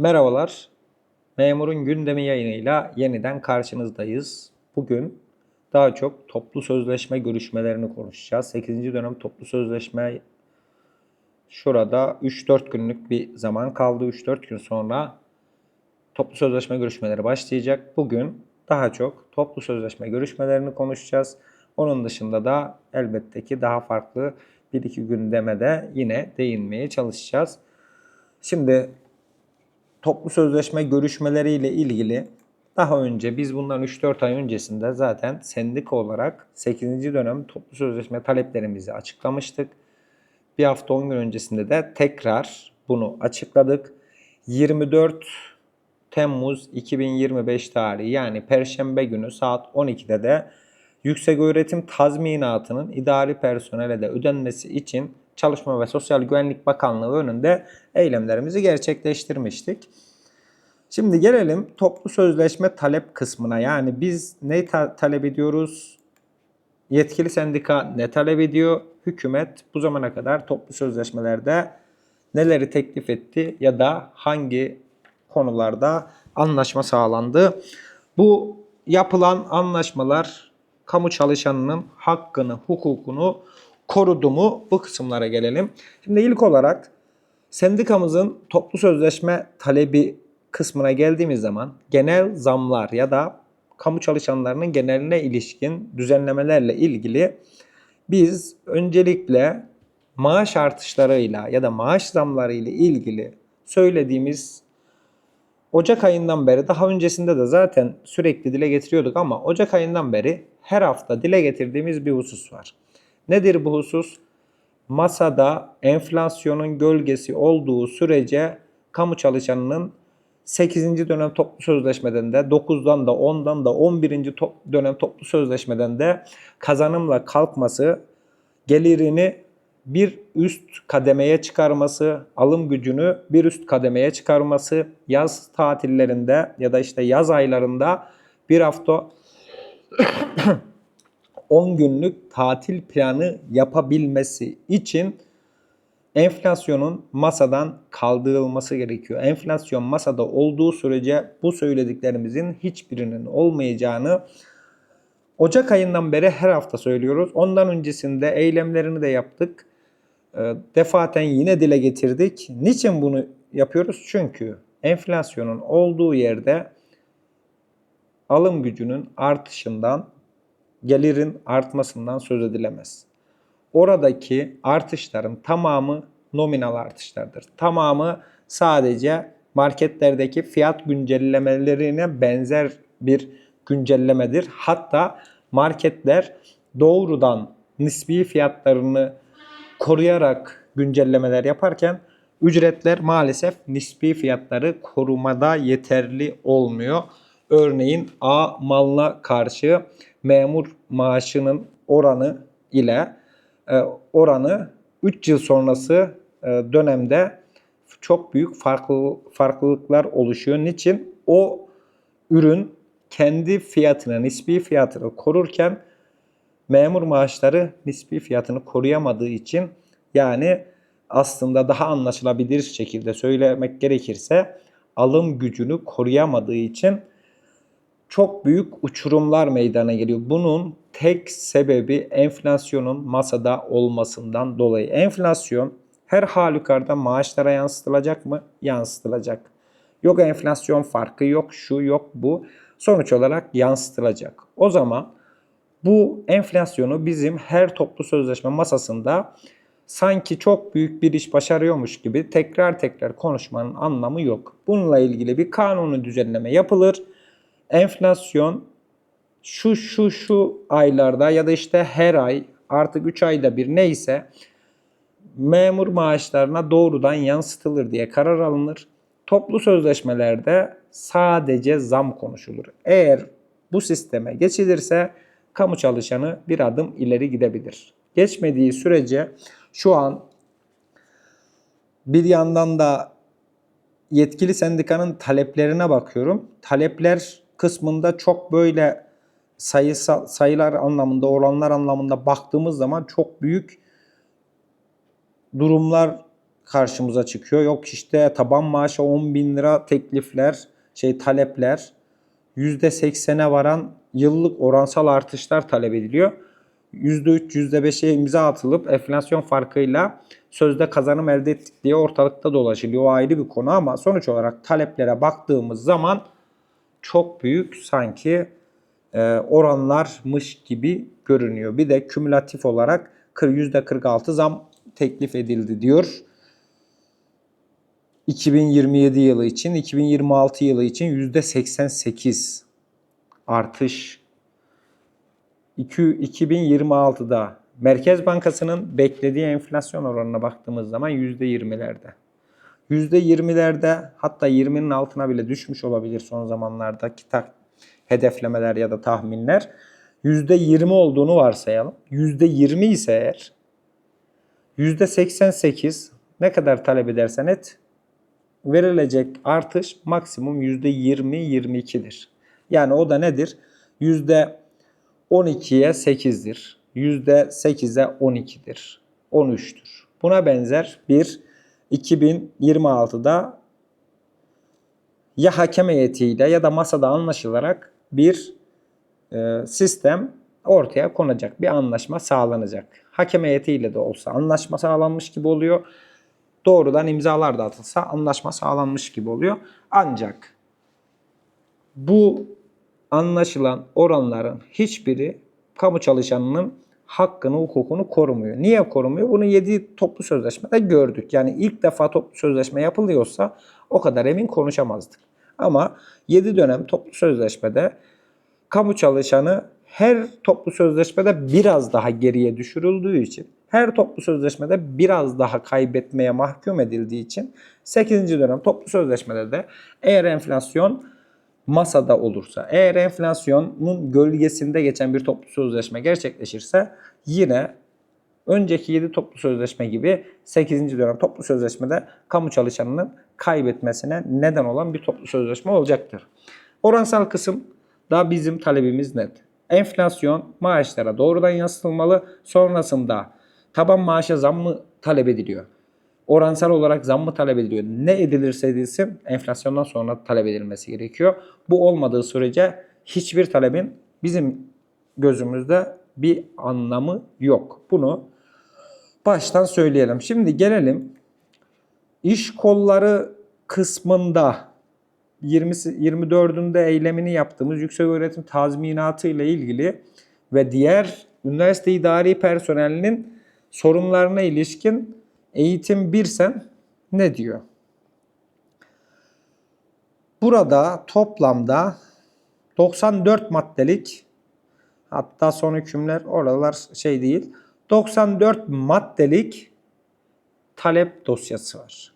Merhabalar. Memurun gündemi yayınıyla yeniden karşınızdayız. Bugün daha çok toplu sözleşme görüşmelerini konuşacağız. 8. dönem toplu sözleşme şurada 3-4 günlük bir zaman kaldı. 3-4 gün sonra toplu sözleşme görüşmeleri başlayacak. Bugün daha çok toplu sözleşme görüşmelerini konuşacağız. Onun dışında da elbette ki daha farklı bir iki gündeme de yine değinmeye çalışacağız. Şimdi toplu sözleşme görüşmeleriyle ilgili daha önce biz bundan 3-4 ay öncesinde zaten sendika olarak 8. dönem toplu sözleşme taleplerimizi açıklamıştık. Bir hafta 10 gün öncesinde de tekrar bunu açıkladık. 24 Temmuz 2025 tarihi yani Perşembe günü saat 12'de de yükseköğretim tazminatının idari personele de ödenmesi için Çalışma ve Sosyal Güvenlik Bakanlığı önünde eylemlerimizi gerçekleştirmiştik. Şimdi gelelim toplu sözleşme talep kısmına. Yani biz ne ta- talep ediyoruz? Yetkili sendika ne talep ediyor? Hükümet bu zamana kadar toplu sözleşmelerde neleri teklif etti ya da hangi konularda anlaşma sağlandı? Bu yapılan anlaşmalar kamu çalışanının hakkını, hukukunu korudu mu? Bu kısımlara gelelim. Şimdi ilk olarak sendikamızın toplu sözleşme talebi kısmına geldiğimiz zaman genel zamlar ya da kamu çalışanlarının geneline ilişkin düzenlemelerle ilgili biz öncelikle maaş artışlarıyla ya da maaş zamları ile ilgili söylediğimiz Ocak ayından beri daha öncesinde de zaten sürekli dile getiriyorduk ama Ocak ayından beri her hafta dile getirdiğimiz bir husus var. Nedir bu husus? Masada enflasyonun gölgesi olduğu sürece kamu çalışanının 8. dönem toplu sözleşmeden de 9'dan da 10'dan da 11. top- dönem toplu sözleşmeden de kazanımla kalkması gelirini bir üst kademeye çıkarması, alım gücünü bir üst kademeye çıkarması, yaz tatillerinde ya da işte yaz aylarında bir hafta 10 günlük tatil planı yapabilmesi için enflasyonun masadan kaldırılması gerekiyor. Enflasyon masada olduğu sürece bu söylediklerimizin hiçbirinin olmayacağını Ocak ayından beri her hafta söylüyoruz. Ondan öncesinde eylemlerini de yaptık. E, Defaten yine dile getirdik. Niçin bunu yapıyoruz? Çünkü enflasyonun olduğu yerde alım gücünün artışından, gelirin artmasından söz edilemez. Oradaki artışların tamamı nominal artışlardır. Tamamı sadece marketlerdeki fiyat güncellemelerine benzer bir güncellemedir. Hatta marketler doğrudan nispi fiyatlarını koruyarak güncellemeler yaparken ücretler maalesef nispi fiyatları korumada yeterli olmuyor. Örneğin A malına karşı memur maaşının oranı ile e, oranı 3 yıl sonrası e, dönemde çok büyük farklı farklılıklar oluşuyor. Niçin? O ürün kendi fiyatını, nispi fiyatını korurken memur maaşları nispi fiyatını koruyamadığı için yani aslında daha anlaşılabilir şekilde söylemek gerekirse alım gücünü koruyamadığı için çok büyük uçurumlar meydana geliyor. Bunun tek sebebi enflasyonun masada olmasından dolayı. Enflasyon her halükarda maaşlara yansıtılacak mı? Yansıtılacak. Yok enflasyon farkı yok, şu yok bu. Sonuç olarak yansıtılacak. O zaman bu enflasyonu bizim her toplu sözleşme masasında sanki çok büyük bir iş başarıyormuş gibi tekrar tekrar konuşmanın anlamı yok. Bununla ilgili bir kanunu düzenleme yapılır. Enflasyon şu şu şu aylarda ya da işte her ay artık 3 ayda bir neyse memur maaşlarına doğrudan yansıtılır diye karar alınır. Toplu sözleşmelerde sadece zam konuşulur. Eğer bu sisteme geçilirse kamu çalışanı bir adım ileri gidebilir. Geçmediği sürece şu an bir yandan da yetkili sendikanın taleplerine bakıyorum. Talepler kısmında çok böyle sayısal sayılar anlamında, oranlar anlamında baktığımız zaman çok büyük durumlar karşımıza çıkıyor. Yok işte taban maaşa 10 bin lira teklifler, şey talepler. %80'e varan yıllık oransal artışlar talep ediliyor. %3, %5'e imza atılıp enflasyon farkıyla sözde kazanım elde ettik diye ortalıkta dolaşılıyor. O ayrı bir konu ama sonuç olarak taleplere baktığımız zaman çok büyük sanki e, oranlarmış gibi görünüyor. Bir de kümülatif olarak %46 zam teklif edildi diyor. 2027 yılı için, 2026 yılı için %88 artış. İki- 2026'da Merkez Bankası'nın beklediği enflasyon oranına baktığımız zaman %20'lerde. %20'lerde hatta 20'nin altına bile düşmüş olabilir son zamanlardaki tak hedeflemeler ya da tahminler. %20 olduğunu varsayalım. %20 ise eğer %88 ne kadar talep edersen et verilecek artış maksimum %20-22'dir. Yani o da nedir? %12'ye 8'dir. %8'e 12'dir. 13'tür. Buna benzer bir 2026'da ya hakem heyetiyle ya da masada anlaşılarak bir e, sistem ortaya konacak. Bir anlaşma sağlanacak. Hakem heyetiyle de olsa anlaşma sağlanmış gibi oluyor. Doğrudan imzalar da atılsa anlaşma sağlanmış gibi oluyor. Ancak bu anlaşılan oranların hiçbiri kamu çalışanının hakkını, hukukunu korumuyor. Niye korumuyor? Bunu 7 toplu sözleşmede gördük. Yani ilk defa toplu sözleşme yapılıyorsa o kadar emin konuşamazdık. Ama 7 dönem toplu sözleşmede kamu çalışanı her toplu sözleşmede biraz daha geriye düşürüldüğü için, her toplu sözleşmede biraz daha kaybetmeye mahkum edildiği için 8. dönem toplu sözleşmede de eğer enflasyon masada olursa, eğer enflasyonun gölgesinde geçen bir toplu sözleşme gerçekleşirse yine önceki 7 toplu sözleşme gibi 8. dönem toplu sözleşmede kamu çalışanının kaybetmesine neden olan bir toplu sözleşme olacaktır. Oransal kısım da bizim talebimiz net. Enflasyon maaşlara doğrudan yansıtılmalı. Sonrasında taban maaşa zam mı talep ediliyor? Oransal olarak zam mı talep ediliyor? Ne edilirse edilsin enflasyondan sonra talep edilmesi gerekiyor. Bu olmadığı sürece hiçbir talebin bizim gözümüzde bir anlamı yok. Bunu baştan söyleyelim. Şimdi gelelim iş kolları kısmında 20 24'ünde eylemini yaptığımız yüksek öğretim tazminatı ile ilgili ve diğer üniversite idari personelinin sorunlarına ilişkin eğitim birsen ne diyor? Burada toplamda 94 maddelik hatta son hükümler oralar şey değil 94 maddelik talep dosyası var.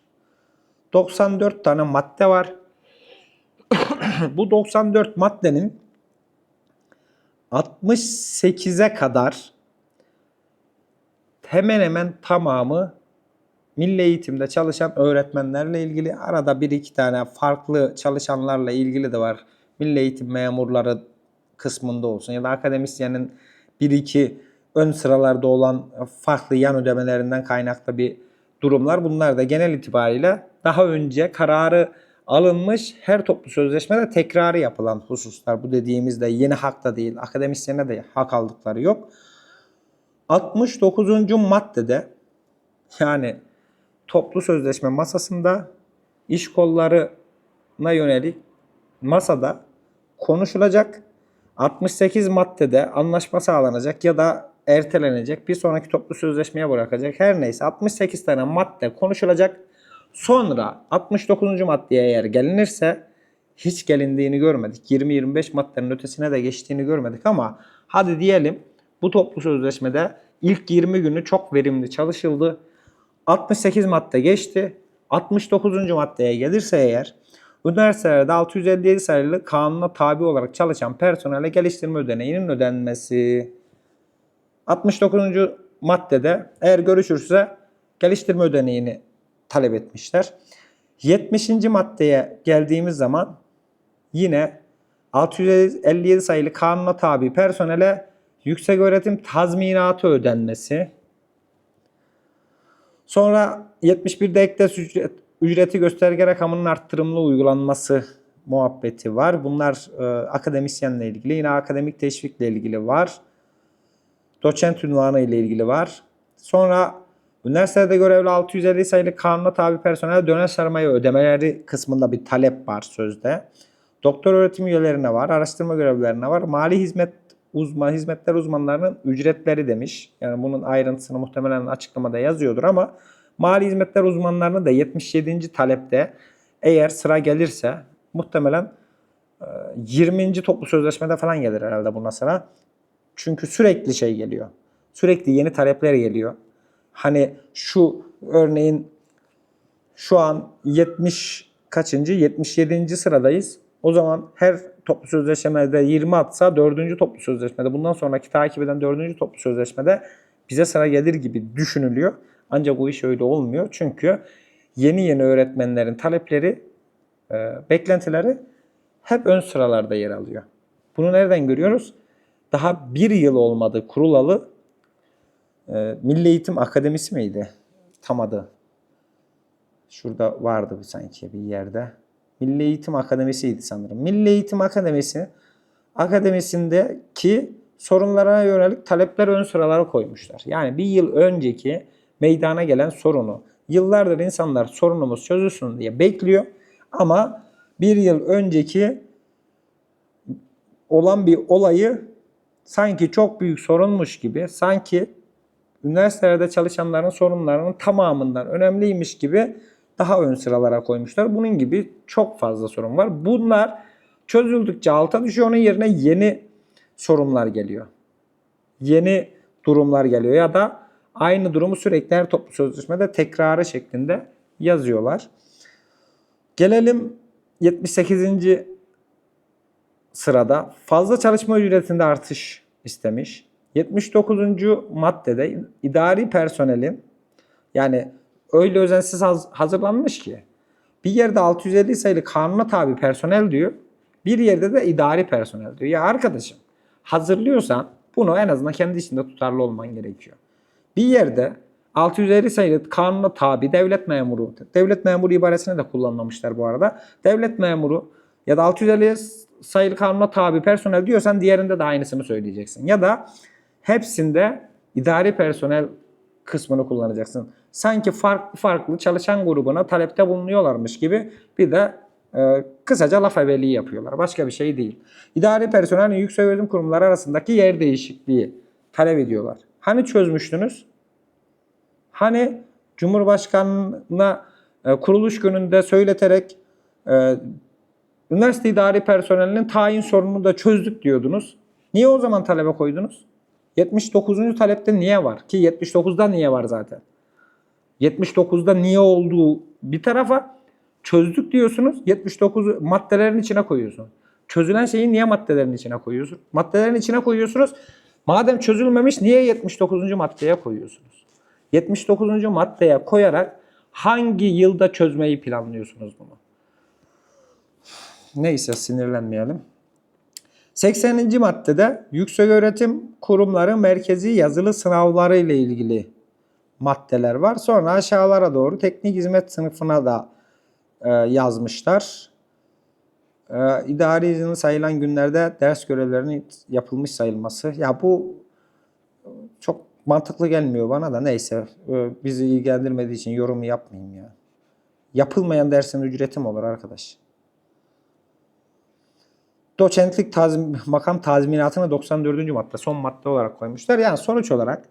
94 tane madde var. Bu 94 maddenin 68'e kadar hemen hemen tamamı milli eğitimde çalışan öğretmenlerle ilgili arada bir iki tane farklı çalışanlarla ilgili de var. Milli eğitim memurları kısmında olsun ya da akademisyenin bir iki ön sıralarda olan farklı yan ödemelerinden kaynaklı bir durumlar. Bunlar da genel itibariyle daha önce kararı alınmış her toplu sözleşmede tekrarı yapılan hususlar. Bu dediğimizde yeni hak da değil. Akademisyene de hak aldıkları yok. 69. maddede yani toplu sözleşme masasında iş kollarına yönelik masada konuşulacak. 68 maddede anlaşma sağlanacak ya da ertelenecek. Bir sonraki toplu sözleşmeye bırakacak. Her neyse 68 tane madde konuşulacak. Sonra 69. maddeye eğer gelinirse hiç gelindiğini görmedik. 20-25 maddenin ötesine de geçtiğini görmedik ama hadi diyelim bu toplu sözleşmede ilk 20 günü çok verimli çalışıldı. 68 madde geçti. 69. maddeye gelirse eğer üniversitelerde 657 sayılı kanuna tabi olarak çalışan personele geliştirme ödeneğinin ödenmesi. 69. maddede eğer görüşürse geliştirme ödeneğini talep etmişler. 70. maddeye geldiğimiz zaman yine 657 sayılı kanuna tabi personele yüksek öğretim tazminatı ödenmesi. Sonra 71'de ektes ücret, ücreti gösterge rakamının arttırımlı uygulanması muhabbeti var. Bunlar e, akademisyenle ilgili. Yine akademik teşvikle ilgili var. Doçent ünvanı ile ilgili var. Sonra üniversitede görevli 650 sayılı kanuna tabi personel dönem sermaye ödemeleri kısmında bir talep var sözde. Doktor öğretim üyelerine var, araştırma görevlilerine var. Mali hizmet uzman hizmetler uzmanlarının ücretleri demiş. Yani bunun ayrıntısını muhtemelen açıklamada yazıyordur ama mali hizmetler uzmanlarını da 77. talepte eğer sıra gelirse muhtemelen e, 20. toplu sözleşmede falan gelir herhalde buna sıra. Çünkü sürekli şey geliyor. Sürekli yeni talepler geliyor. Hani şu örneğin şu an 70 kaçıncı? 77. sıradayız. O zaman her toplu sözleşmede 20 atsa 4. toplu sözleşmede bundan sonraki takip eden 4. toplu sözleşmede bize sıra gelir gibi düşünülüyor. Ancak bu iş öyle olmuyor. Çünkü yeni yeni öğretmenlerin talepleri, e, beklentileri hep ön sıralarda yer alıyor. Bunu nereden görüyoruz? Daha bir yıl olmadı kurulalı e, Milli Eğitim Akademisi miydi? Tam adı. Şurada vardı sanki bir yerde. Milli Eğitim Akademisi'ydi sanırım. Milli Eğitim Akademisi akademisindeki sorunlara yönelik talepler ön sıralara koymuşlar. Yani bir yıl önceki meydana gelen sorunu yıllardır insanlar sorunumuz çözülsün diye bekliyor ama bir yıl önceki olan bir olayı sanki çok büyük sorunmuş gibi sanki üniversitelerde çalışanların sorunlarının tamamından önemliymiş gibi daha ön sıralara koymuşlar. Bunun gibi çok fazla sorun var. Bunlar çözüldükçe alta düşüyor. Onun yerine yeni sorunlar geliyor. Yeni durumlar geliyor ya da aynı durumu sürekli her toplu sözleşmede tekrarı şeklinde yazıyorlar. Gelelim 78. sırada fazla çalışma ücretinde artış istemiş. 79. maddede idari personelin yani öyle özensiz haz- hazırlanmış ki bir yerde 650 sayılı kanuna tabi personel diyor. Bir yerde de idari personel diyor. Ya arkadaşım hazırlıyorsan bunu en azından kendi içinde tutarlı olman gerekiyor. Bir yerde 650 sayılı kanuna tabi devlet memuru, devlet memuru ibaresini de kullanmamışlar bu arada. Devlet memuru ya da 650 sayılı kanuna tabi personel diyorsan diğerinde de aynısını söyleyeceksin. Ya da hepsinde idari personel kısmını kullanacaksın. Sanki farklı farklı çalışan grubuna talepte bulunuyorlarmış gibi bir de e, kısaca laf evveliği yapıyorlar. Başka bir şey değil. İdari personelin yüksek öğretim kurumları arasındaki yer değişikliği talep ediyorlar. Hani çözmüştünüz? Hani Cumhurbaşkanına e, kuruluş gününde söyleterek e, üniversite idari personelinin tayin sorununu da çözdük diyordunuz. Niye o zaman talebe koydunuz? 79. talepte niye var? Ki 79'da niye var zaten? 79'da niye olduğu bir tarafa çözdük diyorsunuz. 79 maddelerin içine koyuyorsun. Çözülen şeyi niye maddelerin içine koyuyorsun? Maddelerin içine koyuyorsunuz. Madem çözülmemiş niye 79. maddeye koyuyorsunuz? 79. maddeye koyarak hangi yılda çözmeyi planlıyorsunuz bunu? Neyse sinirlenmeyelim. 80. maddede yüksek öğretim kurumları merkezi yazılı sınavları ile ilgili maddeler var. Sonra aşağılara doğru teknik hizmet sınıfına da e, yazmışlar. E, idari izin sayılan günlerde ders görevlerinin yapılmış sayılması. Ya bu çok mantıklı gelmiyor bana da neyse e, bizi ilgilendirmediği için yorumu yapmayayım ya. Yapılmayan dersin ücreti mi olur arkadaş? Doçentlik tazim, makam tazminatını 94. madde son madde olarak koymuşlar. Yani sonuç olarak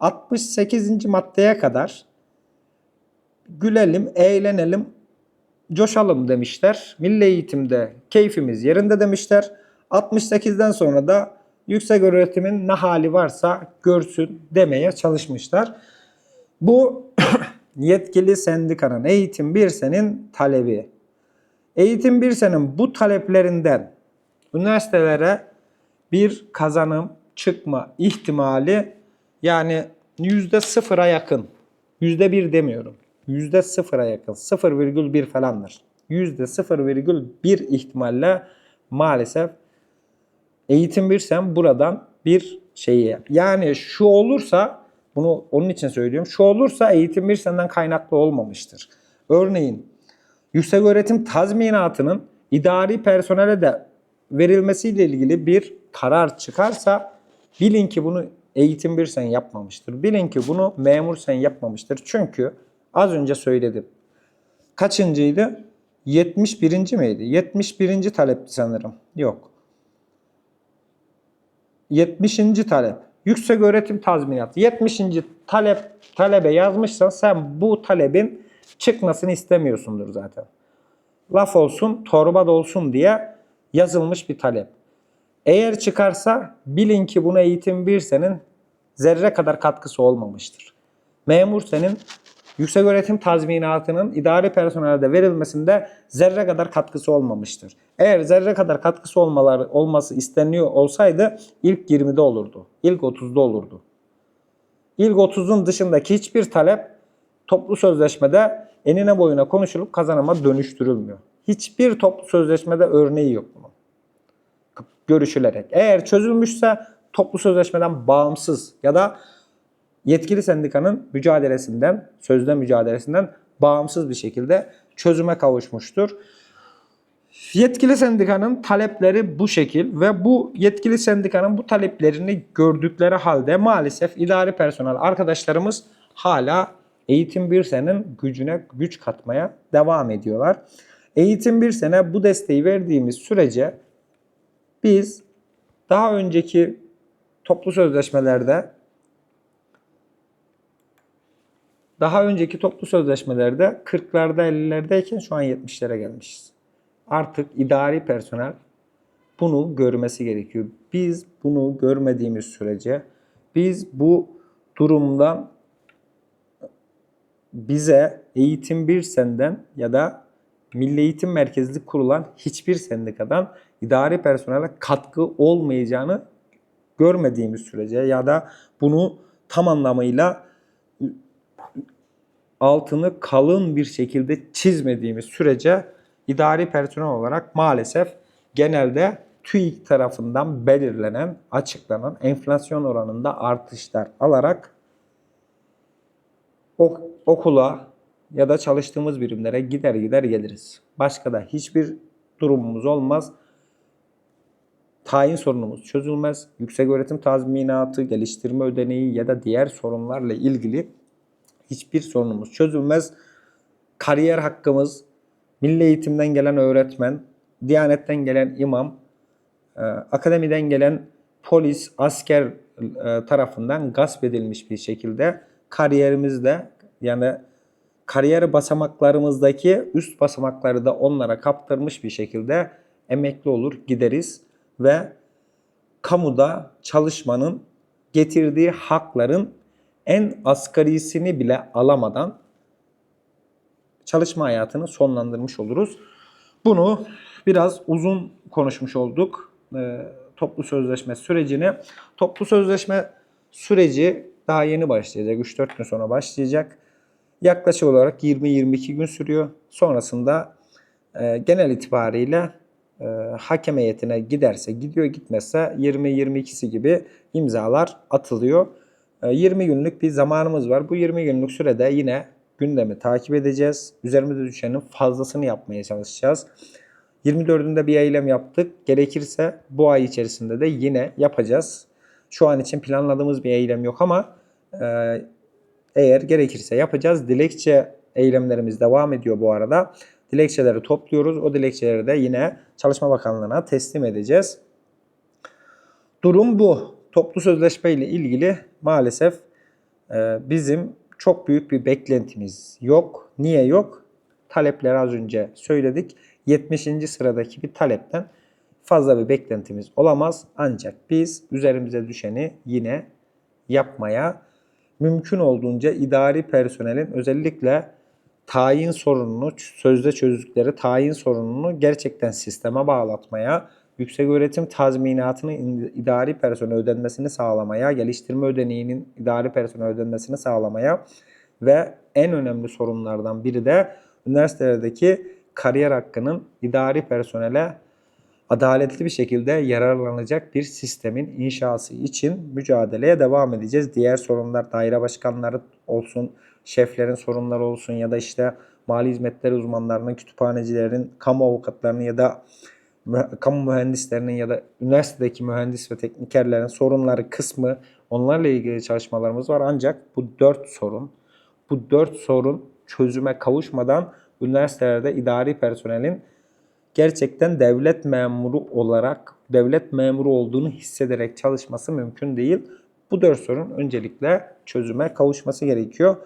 68. maddeye kadar gülelim, eğlenelim, coşalım demişler. Milli eğitimde keyfimiz yerinde demişler. 68'den sonra da yüksek öğretimin ne hali varsa görsün demeye çalışmışlar. Bu yetkili sendikanın eğitim bir senin talebi. Eğitim bir senin bu taleplerinden üniversitelere bir kazanım çıkma ihtimali yani yüzde sıfıra yakın. Yüzde bir demiyorum. Yüzde sıfıra yakın. 0,1 falandır. Yüzde 0,1 ihtimalle maalesef eğitim birsem buradan bir şeyi yani şu olursa Bunu onun için söylüyorum. Şu olursa eğitim bir senden kaynaklı olmamıştır. Örneğin yüksek öğretim tazminatının idari personele de verilmesiyle ilgili bir karar çıkarsa bilin ki bunu eğitim bir sen yapmamıştır. Bilin ki bunu memur sen yapmamıştır. Çünkü az önce söyledim. Kaçıncıydı? 71. miydi? 71. talepti sanırım. Yok. 70. talep. Yüksek öğretim tazminatı. 70. talep talebe yazmışsan sen bu talebin çıkmasını istemiyorsundur zaten. Laf olsun, torba da olsun diye yazılmış bir talep. Eğer çıkarsa bilin ki buna eğitim bir senin zerre kadar katkısı olmamıştır. Memur senin yüksek öğretim tazminatının idari personelde verilmesinde zerre kadar katkısı olmamıştır. Eğer zerre kadar katkısı olmaları, olması isteniyor olsaydı ilk 20'de olurdu. İlk 30'da olurdu. İlk 30'un dışındaki hiçbir talep toplu sözleşmede enine boyuna konuşulup kazanıma dönüştürülmüyor. Hiçbir toplu sözleşmede örneği yok bunun. Görüşülerek. Eğer çözülmüşse toplu sözleşmeden bağımsız ya da yetkili sendikanın mücadelesinden, sözde mücadelesinden bağımsız bir şekilde çözüme kavuşmuştur. Yetkili sendikanın talepleri bu şekil ve bu yetkili sendikanın bu taleplerini gördükleri halde maalesef idari personel arkadaşlarımız hala eğitim bir senin gücüne güç katmaya devam ediyorlar. Eğitim bir sene bu desteği verdiğimiz sürece biz daha önceki toplu sözleşmelerde daha önceki toplu sözleşmelerde 40'larda 50'lerdeyken şu an 70'lere gelmişiz. Artık idari personel bunu görmesi gerekiyor. Biz bunu görmediğimiz sürece biz bu durumdan bize eğitim bir senden ya da Milli Eğitim Merkezli kurulan hiçbir sendikadan idari personele katkı olmayacağını görmediğimiz sürece ya da bunu tam anlamıyla altını kalın bir şekilde çizmediğimiz sürece idari personel olarak maalesef genelde TÜİK tarafından belirlenen, açıklanan enflasyon oranında artışlar alarak ok- okula ya da çalıştığımız birimlere gider gider geliriz. Başka da hiçbir durumumuz olmaz. Tayin sorunumuz çözülmez. Yüksek öğretim tazminatı, geliştirme ödeneği ya da diğer sorunlarla ilgili hiçbir sorunumuz çözülmez. Kariyer hakkımız, milli eğitimden gelen öğretmen, diyanetten gelen imam, e, akademiden gelen polis, asker e, tarafından gasp edilmiş bir şekilde kariyerimizde yani kariyer basamaklarımızdaki üst basamakları da onlara kaptırmış bir şekilde emekli olur gideriz ve kamuda çalışmanın getirdiği hakların en asgarisini bile alamadan çalışma hayatını sonlandırmış oluruz. Bunu biraz uzun konuşmuş olduk. E, toplu sözleşme sürecini. Toplu sözleşme süreci daha yeni başlayacak. 3-4 gün sonra başlayacak. Yaklaşık olarak 20-22 gün sürüyor. Sonrasında e, genel itibariyle e, hakem heyetine giderse gidiyor gitmezse 20-22'si gibi imzalar atılıyor. E, 20 günlük bir zamanımız var. Bu 20 günlük sürede yine gündemi takip edeceğiz. Üzerimize düşenin fazlasını yapmaya çalışacağız. 24'ünde bir eylem yaptık. Gerekirse bu ay içerisinde de yine yapacağız. Şu an için planladığımız bir eylem yok ama e, eğer gerekirse yapacağız. Dilekçe eylemlerimiz devam ediyor bu arada. Dilekçeleri topluyoruz. O dilekçeleri de yine Çalışma Bakanlığı'na teslim edeceğiz. Durum bu. Toplu sözleşme ile ilgili maalesef e, bizim çok büyük bir beklentimiz yok. Niye yok? Talepleri az önce söyledik. 70. sıradaki bir talepten fazla bir beklentimiz olamaz. Ancak biz üzerimize düşeni yine yapmaya mümkün olduğunca idari personelin özellikle tayin sorununu, sözde çözdükleri tayin sorununu gerçekten sisteme bağlatmaya, yüksek öğretim tazminatının idari personel ödenmesini sağlamaya, geliştirme ödeneğinin idari personel ödenmesini sağlamaya ve en önemli sorunlardan biri de üniversitelerdeki kariyer hakkının idari personele adaletli bir şekilde yararlanacak bir sistemin inşası için mücadeleye devam edeceğiz. Diğer sorunlar daire başkanları olsun, şeflerin sorunları olsun ya da işte mali hizmetleri uzmanlarının, kütüphanecilerin, kamu avukatlarının ya da kamu mühendislerinin ya da üniversitedeki mühendis ve teknikerlerin sorunları kısmı onlarla ilgili çalışmalarımız var. Ancak bu dört sorun, bu dört sorun çözüme kavuşmadan üniversitelerde idari personelin gerçekten devlet memuru olarak devlet memuru olduğunu hissederek çalışması mümkün değil. Bu dört sorun öncelikle çözüme kavuşması gerekiyor.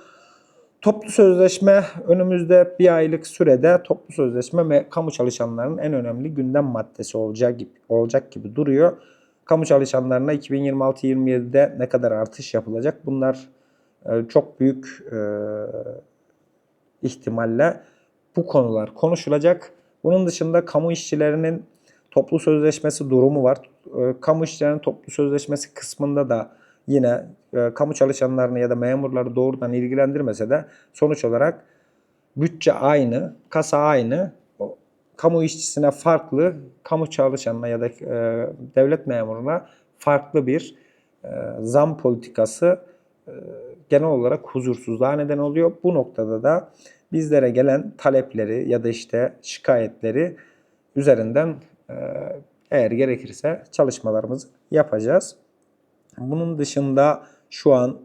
Toplu sözleşme önümüzde bir aylık sürede toplu sözleşme ve kamu çalışanlarının en önemli gündem maddesi olacak gibi, olacak gibi duruyor. Kamu çalışanlarına 2026-27'de ne kadar artış yapılacak? Bunlar e, çok büyük e, ihtimalle bu konular konuşulacak. Bunun dışında kamu işçilerinin toplu sözleşmesi durumu var. E, Kamu işçilerinin toplu sözleşmesi kısmında da yine e, kamu çalışanlarını ya da memurları doğrudan ilgilendirmese de sonuç olarak bütçe aynı, kasa aynı. Kamu işçisine farklı, kamu çalışanına ya da e, devlet memuruna farklı bir e, zam politikası genel olarak huzursuzluğa neden oluyor. Bu noktada da bizlere gelen talepleri ya da işte şikayetleri üzerinden e, eğer gerekirse çalışmalarımızı yapacağız. Bunun dışında şu an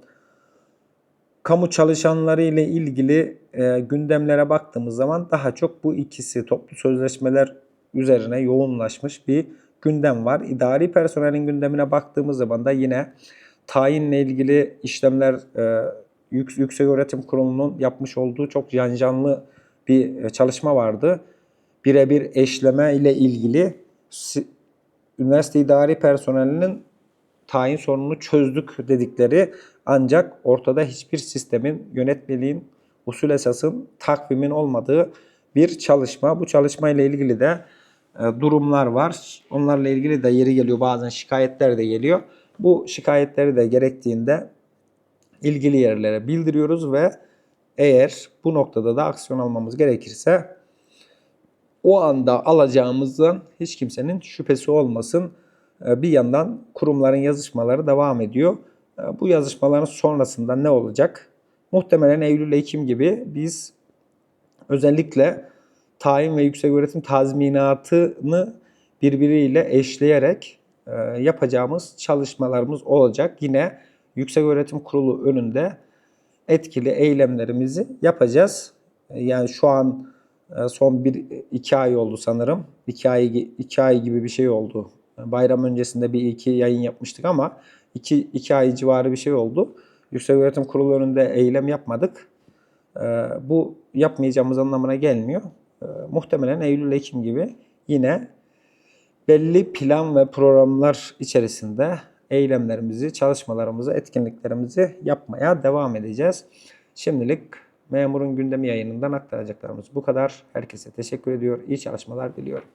kamu çalışanları ile ilgili e, gündemlere baktığımız zaman daha çok bu ikisi toplu sözleşmeler üzerine yoğunlaşmış bir gündem var. İdari personelin gündemine baktığımız zaman da yine tayinle ilgili işlemler e, Yük- Yüksek Öğretim Kurulu'nun yapmış olduğu çok canlı bir e, çalışma vardı. Birebir eşleme ile ilgili si- üniversite idari personelinin tayin sorununu çözdük dedikleri ancak ortada hiçbir sistemin, yönetmeliğin, usul esasın, takvimin olmadığı bir çalışma. Bu çalışma ile ilgili de e, durumlar var. Onlarla ilgili de yeri geliyor bazen şikayetler de geliyor. Bu şikayetleri de gerektiğinde ilgili yerlere bildiriyoruz ve eğer bu noktada da aksiyon almamız gerekirse o anda alacağımızdan hiç kimsenin şüphesi olmasın. Ee, Bir yandan kurumların yazışmaları devam ediyor. Ee, Bu yazışmaların sonrasında ne olacak? Muhtemelen Eylül-Ekim gibi biz özellikle tayin ve yükseköğretim tazminatını birbiriyle eşleyerek e, yapacağımız çalışmalarımız olacak. Yine Yükseköğretim Kurulu önünde etkili eylemlerimizi yapacağız. Yani şu an e, son bir iki ay oldu sanırım. İki ay, iki ay gibi bir şey oldu. Bayram öncesinde bir iki yayın yapmıştık ama iki, iki ay civarı bir şey oldu. Yükseköğretim Kurulu önünde eylem yapmadık. E, Bu yapmayacağımız anlamına gelmiyor. E, Muhtemelen Eylül-Ekim gibi yine belli plan ve programlar içerisinde eylemlerimizi, çalışmalarımızı, etkinliklerimizi yapmaya devam edeceğiz. Şimdilik Memurun Gündemi yayınından aktaracaklarımız bu kadar. Herkese teşekkür ediyor. İyi çalışmalar diliyorum.